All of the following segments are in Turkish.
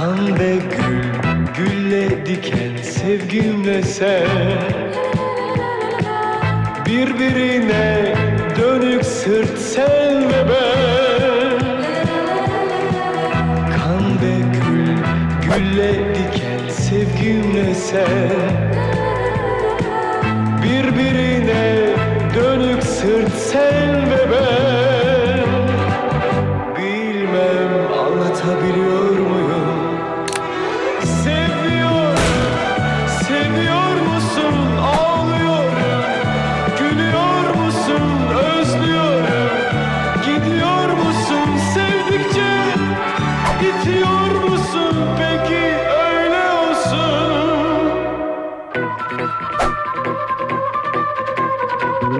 Pembe gül, gülle diken sevgimle sen. Birbirine dönük sırt sen ve ben. Pembe gül, gülle diken sevgimle sen. Birbirine dönük sırt sen ve ben.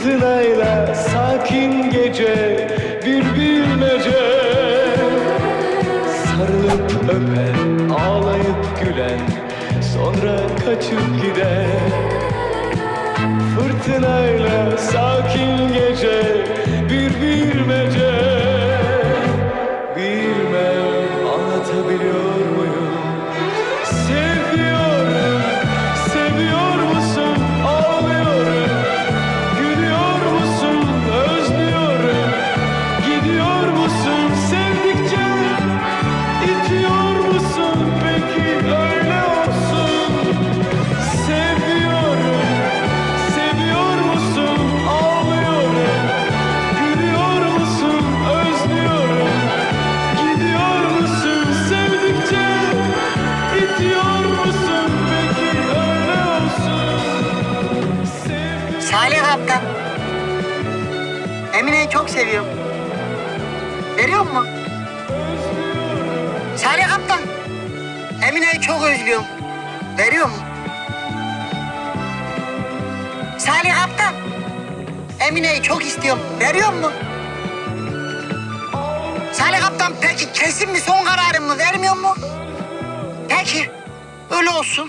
Fırtınayla sakin gece bir bilmece. Sarılıp öpen, ağlayıp gülen, sonra kaçıp gider. Fırtınayla sakin Kaptan. Emine'yi çok seviyorum. Veriyor mu? Salih Kaptan. Emine'yi çok özlüyorum. Veriyor mu? Salih Kaptan. Emine'yi çok istiyorum. Veriyor mu? Salih Kaptan peki kesin mi son kararın mı? Vermiyor mu? Peki. Öyle olsun.